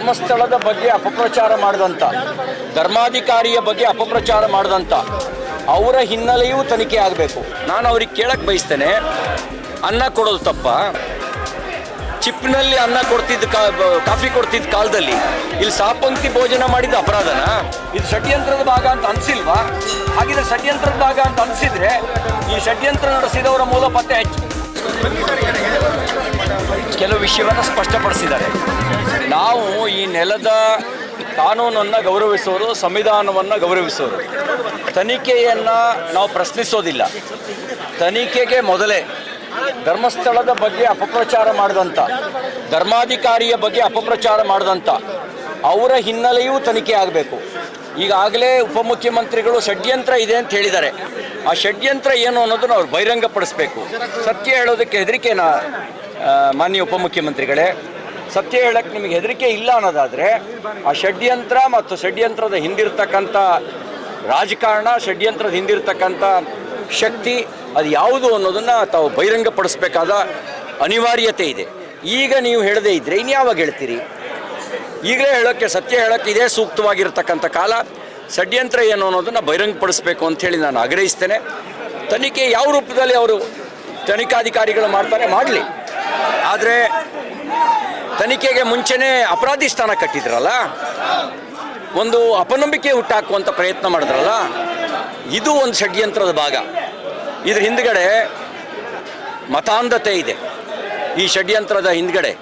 ಧರ್ಮಸ್ಥಳದ ಬಗ್ಗೆ ಅಪಪ್ರಚಾರ ಮಾಡಿದಂಥ ಧರ್ಮಾಧಿಕಾರಿಯ ಬಗ್ಗೆ ಅಪಪ್ರಚಾರ ಮಾಡಿದಂಥ ಅವರ ಹಿನ್ನೆಲೆಯೂ ತನಿಖೆ ಆಗಬೇಕು. ನಾನು ಅವ್ರಿಗೆ ಕೇಳಕ್ಕೆ ಬಯಸ್ತೇನೆ, ಅನ್ನ ಕೊಡೋದು ತಪ್ಪ. ಚಿಪ್ನಲ್ಲಿ ಅನ್ನ ಕೊಡ್ತಿದ್ದ ಕಾಫಿ ಕೊಡ್ತಿದ್ದ ಕಾಲದಲ್ಲಿ, ಇಲ್ಲಿ ಸಾಪಂಕ್ತಿ ಭೋಜನ ಮಾಡಿದ ಅಪರಾಧನ, ಇದು ಷಡ್ಯಂತ್ರದ ಭಾಗ ಅಂತ ಅನಿಸಿಲ್ವಾ? ಹಾಗಿದ್ರೆ ಷಡ್ಯಂತ್ರದ ಭಾಗ ಅಂತ ಅನಿಸಿದ್ರೆ, ಈ ಷಡ್ಯಂತ್ರ ನಡೆಸಿದವರ ಮೂಲ ಪತ್ತೆ ಹೆಚ್ಚು. ಕೆಲವು ವಿಷಯವನ್ನು ಸ್ಪಷ್ಟಪಡಿಸಿದ್ದಾರೆ. ನಾವು ಈ ನೆಲದ ಕಾನೂನನ್ನು ಗೌರವಿಸೋರು ಸಂವಿಧಾನವನ್ನು ಗೌರವಿಸೋರು ತನಿಖೆಯನ್ನು ನಾವು ಪ್ರಶ್ನಿಸೋದಿಲ್ಲ. ತನಿಖೆಗೆ ಮೊದಲೇ ಧರ್ಮಸ್ಥಳದ ಬಗ್ಗೆ ಅಪಪ್ರಚಾರ ಮಾಡಿದಂಥ ಧರ್ಮಾಧಿಕಾರಿಯ ಬಗ್ಗೆ ಅಪಪ್ರಚಾರ ಮಾಡಿದಂಥ ಅವರ ಹಿನ್ನೆಲೆಯೂ ತನಿಖೆ ಆಗಬೇಕು. ಈಗಾಗಲೇ ಉಪಮುಖ್ಯಮಂತ್ರಿಗಳು ಷಡ್ಯಂತ್ರ ಇದೆ ಅಂತ ಹೇಳಿದ್ದಾರೆ. ಆ ಷಡ್ಯಂತ್ರ ಏನು ಅನ್ನೋದನ್ನು ಅವ್ರು ಬಹಿರಂಗಪಡಿಸ್ಬೇಕು. ಸತ್ಯ ಹೇಳೋದಕ್ಕೆ ಹೆದರಿಕೆನಾ ಮಾನ್ಯ ಉಪಮುಖ್ಯಮಂತ್ರಿಗಳೇ ಸತ್ಯ ಹೇಳಕ್ಕೆ ನಿಮಗೆ ಹೆದರಿಕೆ ಇಲ್ಲ ಅನ್ನೋದಾದರೆ ಆ ಷಡ್ಯಂತ್ರ ಮತ್ತು ಷಡ್ಯಂತ್ರದ ಹಿಂದಿರ್ತಕ್ಕಂಥ ರಾಜಕಾರಣ, ಷಡ್ಯಂತ್ರದ ಹಿಂದಿರ್ತಕ್ಕಂಥ ಶಕ್ತಿ, ಅದು ಯಾವುದು ಅನ್ನೋದನ್ನು ತಾವು ಬಹಿರಂಗಪಡಿಸ್ಬೇಕಾದ ಅನಿವಾರ್ಯತೆ ಇದೆ. ಈಗ ನೀವು ಹೇಳದೇ ಇದ್ದರೆ ಇನ್ಯಾವಾಗ ಹೇಳ್ತೀರಿ? ಈಗಲೇ ಹೇಳೋಕ್ಕೆ, ಸತ್ಯ ಹೇಳೋಕ್ಕೆ ಇದೇ ಸೂಕ್ತವಾಗಿರ್ತಕ್ಕಂಥ ಕಾಲ. ಷಡ್ಯಂತ್ರ ಏನು ಅನ್ನೋದನ್ನು ಬಹಿರಂಗಪಡಿಸಬೇಕು ಅಂಥೇಳಿ ನಾನು ಆಗ್ರಹಿಸ್ತೇನೆ. ತನಿಖೆ ಯಾವ ರೂಪದಲ್ಲಿ ಅವರು ತನಿಖಾಧಿಕಾರಿಗಳು ಮಾಡ್ತಾರೆ? ಮಾಡಲಿ. ಆದರೆ ತನಿಖೆಗೆ ಮುಂಚೆನೇ ಅಪರಾಧಿ ಸ್ಥಾನ ಕಟ್ಟಿದ್ರಲ್ಲ? ಒಂದು ಅಪನಂಬಿಕೆ ಹುಟ್ಟಾಕುವಂಥ ಪ್ರಯತ್ನ ಮಾಡಿದ್ರಲ್ಲ? ಇದು ಒಂದು ಷಡ್ಯಂತ್ರದ ಭಾಗ. ಇದ್ರ ಹಿಂದ್ಗಡೆ ಮತಾಂಧತೆ ಇದೆ. ಈ ಷಡ್ಯಂತ್ರದ ಹಿಂದ್ಗಡೆ.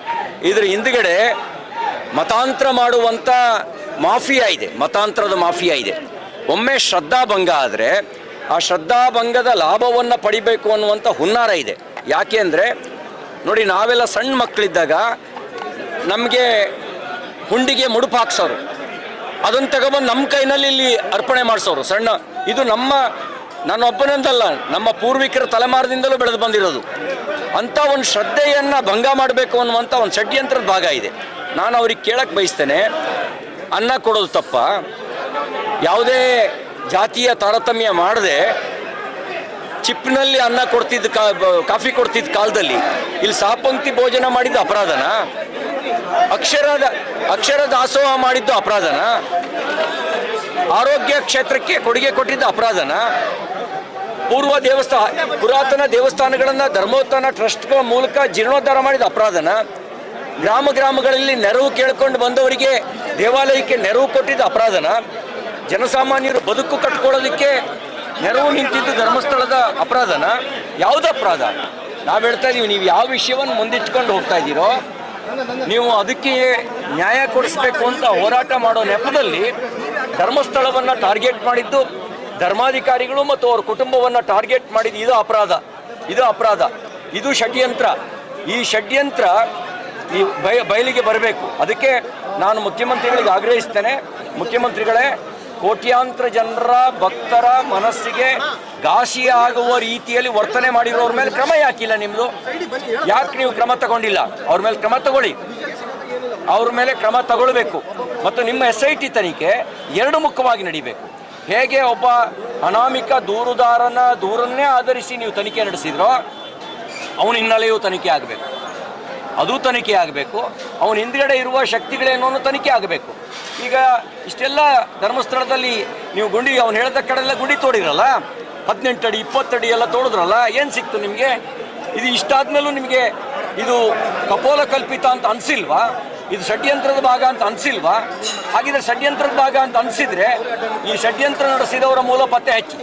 ಇದ್ರ ಹಿಂದ್ಗಡೆ ಮತಾಂತರ ಮಾಡುವಂಥ ಮಾಫಿಯಾ ಇದೆ. ಮತಾಂತರದ ಮಾಫಿಯಾ ಇದೆ. ಒಮ್ಮೆ ಶ್ರದ್ಧಾಭಂಗ ಆದರೆ ಆ ಶ್ರದ್ಧಾಭಂಗದ ಲಾಭವನ್ನು ಪಡಿಬೇಕು ಅನ್ನುವಂಥ ಹುನ್ನಾರ ಇದೆ. ಯಾಕೆ ಅಂದರೆ ನೋಡಿ, ನಾವೆಲ್ಲ ಸಣ್ಣ ಮಕ್ಕಳಿದ್ದಾಗ ನಮಗೆ ಹುಂಡಿಗೆ ಮುಡುಪು ಹಾಕ್ಸೋರು. ಅದನ್ನು ತಗೊಬಂದು ನಮ್ಮ ಕೈನಲ್ಲಿ ಇಲ್ಲಿ ಅರ್ಪಣೆ ಮಾಡಿಸೋರು. ಸಣ್ಣ, ಇದು ನಮ್ಮ ನನ್ನೊಬ್ಬನಂತಲ್ಲ ನಮ್ಮ ಪೂರ್ವಿಕರ ತಲೆಮಾರದಿಂದಲೂ ಬೆಳೆದು ಬಂದಿರೋದು. ಅಂಥ ಒಂದು ಶ್ರದ್ಧೆಯನ್ನು ಭಂಗ ಮಾಡಬೇಕು ಅನ್ನುವಂಥ ಒಂದು ಷಡ್ಯಂತ್ರದ ಭಾಗ ಇದೆ. ನಾನು ಅವ್ರಿಗೆ ಕೇಳಕ್ಕೆ ಬಯಸ್ತೇನೆ, ಅನ್ನ ಕೊಡೋದು ತಪ್ಪ. ಯಾವುದೇ ಜಾತಿಯ ತಾರತಮ್ಯ ಮಾಡದೆ, ಚಿಪ್ನಲ್ಲಿ ಅನ್ನ ಕೊಡ್ತಿದ್ದ ಕಾಫಿ ಕೊಡ್ತಿದ್ದ ಕಾಲದಲ್ಲಿ, ಇಲ್ಲಿ ಸಾಪಂಕ್ತಿ ಭೋಜನ ಮಾಡಿದ್ದು ಅಪರಾಧನ? ಅಕ್ಷರದ, ಅಕ್ಷರ ದಾಸೋಹ ಮಾಡಿದ್ದು ಅಪರಾಧನ? ಆರೋಗ್ಯ ಕ್ಷೇತ್ರಕ್ಕೆ ಕೊಡುಗೆ ಕೊಟ್ಟಿದ್ದ ಅಪರಾಧನ? ಪೂರ್ವ ದೇವಸ್ಥಾನ ಪುರಾತನ ದೇವಸ್ಥಾನಗಳನ್ನು ಧರ್ಮೋತ್ಥಾನ ಟ್ರಸ್ಟ್ಗಳ ಮೂಲಕ ಜೀರ್ಣೋದ್ಧಾರ ಮಾಡಿದ ಅಪರಾಧನ? ಗ್ರಾಮ ಗ್ರಾಮಗಳಲ್ಲಿ ನೆರವು ಕೇಳ್ಕೊಂಡು ಬಂದವರಿಗೆ ದೇವಾಲಯಕ್ಕೆ ನೆರವು ಕೊಟ್ಟಿದ್ದ ಅಪರಾಧನ? ಜನಸಾಮಾನ್ಯರು ಬದುಕು ಕಟ್ಕೊಳ್ಳೋದಕ್ಕೆ ನೆರವು ನಿಂತಿದ್ದು ಧರ್ಮಸ್ಥಳದ ಅಪರಾಧನ? ಯಾವುದು ಅಪರಾಧ? ನಾವು ಹೇಳ್ತಾ ಇದ್ದೀವಿ ನೀವು ಯಾವ ವಿಷಯವನ್ನು ಮುಂದಿಟ್ಕೊಂಡು ಹೋಗ್ತಾ ಇದ್ದೀರೋ ನೀವು ಅದಕ್ಕೆ ನ್ಯಾಯ ಕೊಡಿಸ್ಬೇಕು ಅಂತ ಹೋರಾಟ ಮಾಡೋ ನೆಪದಲ್ಲಿ ಧರ್ಮಸ್ಥಳವನ್ನು ಟಾರ್ಗೆಟ್ ಮಾಡಿದ್ದು ಧರ್ಮಾಧಿಕಾರಿಗಳು ಮತ್ತು ಅವ್ರ ಕುಟುಂಬವನ್ನು ಟಾರ್ಗೆಟ್ ಮಾಡಿದ್ದು ಇದು ಅಪರಾಧ. ಇದು ಅಪರಾಧ. ಇದು ಷಡ್ಯಂತ್ರ. ಈ ಷಡ್ಯಂತ್ರ ಈ ಬಯ ಬಯಲಿಗೆ ಬರಬೇಕು. ಅದಕ್ಕೆ ನಾನು ಮುಖ್ಯಮಂತ್ರಿಗಳಿಗೆ ಆಗ್ರಹಿಸ್ತೇನೆ. ಮುಖ್ಯಮಂತ್ರಿಗಳೇ, ಕೋಟ್ಯಾಂತರ ಜನರ ಭಕ್ತರ ಮನಸ್ಸಿಗೆ ಘಾಸಿ ಆಗುವ ರೀತಿಯಲ್ಲಿ ವರ್ತನೆ ಮಾಡಿರೋರ ಮೇಲೆ ಕ್ರಮ ಯಾಕಿಲ್ಲ ನಿಮ್ಮದು ಯಾಕೆ ನೀವು ಕ್ರಮ ತಗೊಂಡಿಲ್ಲ? ಅವ್ರ ಮೇಲೆ ಕ್ರಮ ತಗೊಳ್ಳಿ. ಅವ್ರ ಮೇಲೆ ಕ್ರಮ ತಗೊಳ್ಬೇಕು. ಮತ್ತು ನಿಮ್ಮ ಎಸ್ ಐ ಟಿ ತನಿಖೆ ಎರಡು ಮುಖವಾಗಿ ನಡಿಬೇಕು. ಹೇಗೆ ಒಬ್ಬ ಅನಾಮಿಕ ದೂರುದಾರನ ದೂರನ್ನೇ ಆಧರಿಸಿ ನೀವು ತನಿಖೆ ನಡೆಸಿದ್ರೋ, ಅವನ ಹಿನ್ನೆಲೆಯೂ ತನಿಖೆ ಆಗಬೇಕು. ಅದು ತನಿಖೆ ಆಗಬೇಕು. ಅವನ ಹಿಂದ್ಗಡೆ ಇರುವ ಶಕ್ತಿಗಳೇನು ತನಿಖೆ ಆಗಬೇಕು. ಈಗ ಇಷ್ಟೆಲ್ಲ ಧರ್ಮಸ್ಥಳದಲ್ಲಿ ನೀವು ಗುಂಡಿ, ಅವ್ನು ಹೇಳಿದ ಕಡೆಲ್ಲ ಗುಂಡಿ ತೋಡಿರಲ್ಲ? ಹದಿನೆಂಟು ಅಡಿ ಇಪ್ಪತ್ತಡಿ ಎಲ್ಲ ತೋಡಿದ್ರಲ್ಲ, ಏನು ಸಿಕ್ತು ನಿಮಗೆ? ಇದು ಇಷ್ಟಾದ್ಮೇಲೂ ನಿಮಗೆ ಇದು ಕಪೋಲ ಕಲ್ಪಿತ ಅಂತ ಅನಿಸಿಲ್ವಾ? ಇದು ಷಡ್ಯಂತ್ರದ ಭಾಗ ಅಂತ ಅನಿಸಿಲ್ವಾ? ಹಾಗಿದ್ರೆ ಷಡ್ಯಂತ್ರದ ಭಾಗ ಅಂತ ಅನ್ಸಿದ್ರೆ ಈ ಷಡ್ಯಂತ್ರ ನಡೆಸಿದವರ ಮೂಲ ಪತ್ತೆ ಹಚ್ಚಿ.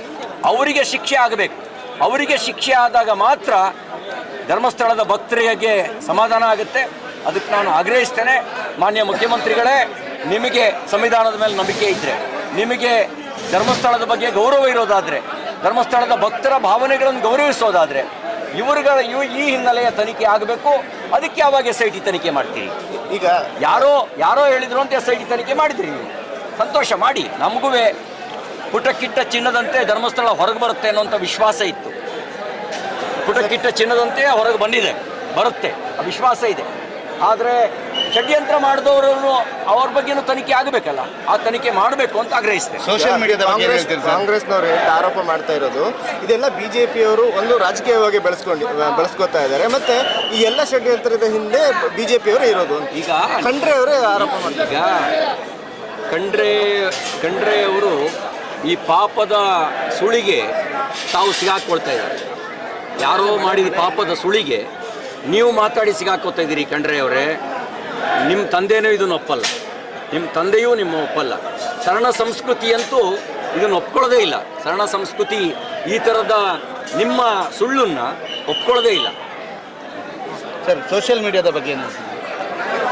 ಅವರಿಗೆ ಶಿಕ್ಷೆ ಆಗಬೇಕು. ಅವರಿಗೆ ಶಿಕ್ಷೆ ಆದಾಗ ಮಾತ್ರ ಧರ್ಮಸ್ಥಳದ ಭಕ್ತರಿಗೆ ಸಮಾಧಾನ ಆಗುತ್ತೆ. ಅದಕ್ಕೆ ನಾನು ಆಗ್ರಹಿಸ್ತೇನೆ. ಮಾನ್ಯ ಮುಖ್ಯಮಂತ್ರಿಗಳೇ, ನಿಮಗೆ ಸಂವಿಧಾನದ ಮೇಲೆ ನಂಬಿಕೆ ಇದ್ದರೆ ನಿಮಗೆ ಧರ್ಮಸ್ಥಳದ ಬಗ್ಗೆ ಗೌರವ ಇರೋದಾದರೆ ಧರ್ಮಸ್ಥಳದ ಭಕ್ತರ ಭಾವನೆಗಳನ್ನು ಗೌರವಿಸೋದಾದರೆ ಇವರುಗಳ ಇವು ಈ ಹಿನ್ನೆಲೆಯ ತನಿಖೆ ಆಗಬೇಕು. ಅದಕ್ಕೆ ಯಾವಾಗ ಎಸ್ ಐ ಟಿ ತನಿಖೆ ಮಾಡ್ತೀರಿ? ಈಗ ಯಾರೋ ಯಾರೋ ಹೇಳಿದ್ರು ಅಂತ ಎಸ್ ಐ ಟಿ ತನಿಖೆ ಮಾಡಿದ್ರಿ ನೀವು. ಸಂತೋಷ ಮಾಡಿ. ನಮಗೂ ಪುಟಕ್ಕಿಟ್ಟ ಚಿನ್ನದಂತೆ ಧರ್ಮಸ್ಥಳ ಹೊರಗೆ ಬರುತ್ತೆ ಅನ್ನೋಂಥ ವಿಶ್ವಾಸ ಇತ್ತು. ಪುಟಕ್ಕಿಟ್ಟ ಚಿನ್ನದಂತೆ ಹೊರಗೆ ಬಂದಿದೆ. ಬರುತ್ತೆ. ಆ ವಿಶ್ವಾಸ ಇದೆ. ಆದರೆ ಷಡ್ಯಂತ್ರ ಮಾಡಿದವರನ್ನು ಅವ್ರ ಬಗ್ಗೆನೂ ತನಿಖೆ ಆಗಬೇಕಲ್ಲ? ಆ ತನಿಖೆ ಮಾಡಬೇಕು ಅಂತ ಆಗ್ರಹಿಸಿದೆ. ಸೋಷಿಯಲ್ ಮೀಡಿಯಾದ ಬಗ್ಗೆ ಏನ್ ಕಾಂಗ್ರೆಸ್ ಹೇಳ್ತೀರಿ ಸರ್? ಕಾಂಗ್ರೆಸ್ನವರು ಎಂತ ಆರೋಪ ಮಾಡ್ತಾ ಇರೋದು ಇದೆಲ್ಲ ಬಿಜೆಪಿಯವರು ಒಂದು ರಾಜಕೀಯವಾಗಿ ಬೆಳೆಸ್ಕೊಂಡು ಬೆಳೆಸ್ಕೊತಾ ಇದ್ದಾರೆ. ಮತ್ತೆ ಈ ಎಲ್ಲ ಷಡ್ಯಂತ್ರದ ಹಿಂದೆ ಬಿಜೆಪಿಯವರು ಇರೋದು ಅಂತ. ಈಗ ಖಂಡ್ರೆ ಅವರೇ ಆರೋಪ ಮಾಡ್ತಾರೆ. ಈಗ ಖಂಡ್ರೆ ಖಂಡ್ರೆ ಅವರು ಈ ಪಾಪದ ಸುಳಿಗೆ ತಾವು ಸಿಗಾಕೊಳ್ತಾ ಇದ್ದಾರೆ. ಯಾರೋ ಮಾಡಿದ ಪಾಪದ ಸುಳಿಗೆ ನೀವು ಮಾತಾಡಿ ಸಿಗಾಕೋತಾ ಇದ್ದೀರಿ ಖಂಡ್ರೆ ಅವರೇ. ನಿಮ್ಮ ತಂದೆಯೂ ಇದನ್ನು ಒಪ್ಪಲ್ಲ. ನಿಮ್ಮ ತಂದೆಯೂ ನಿಮ್ಮ ಒಪ್ಪಲ್ಲ. ಶರಣ ಸಂಸ್ಕೃತಿಯಂತೂ ಇದನ್ನು ಒಪ್ಕೊಳ್ಳೋದೇ ಇಲ್ಲ. ಶರಣ ಸಂಸ್ಕೃತಿ ಈ ಥರದ ನಿಮ್ಮ ಸುಳ್ಳನ್ನು ಒಪ್ಕೊಳ್ಳೋದೇ ಇಲ್ಲ. ಸರ್ ಸೋಷಿಯಲ್ ಮೀಡಿಯಾದ ಬಗ್ಗೆ ಏನು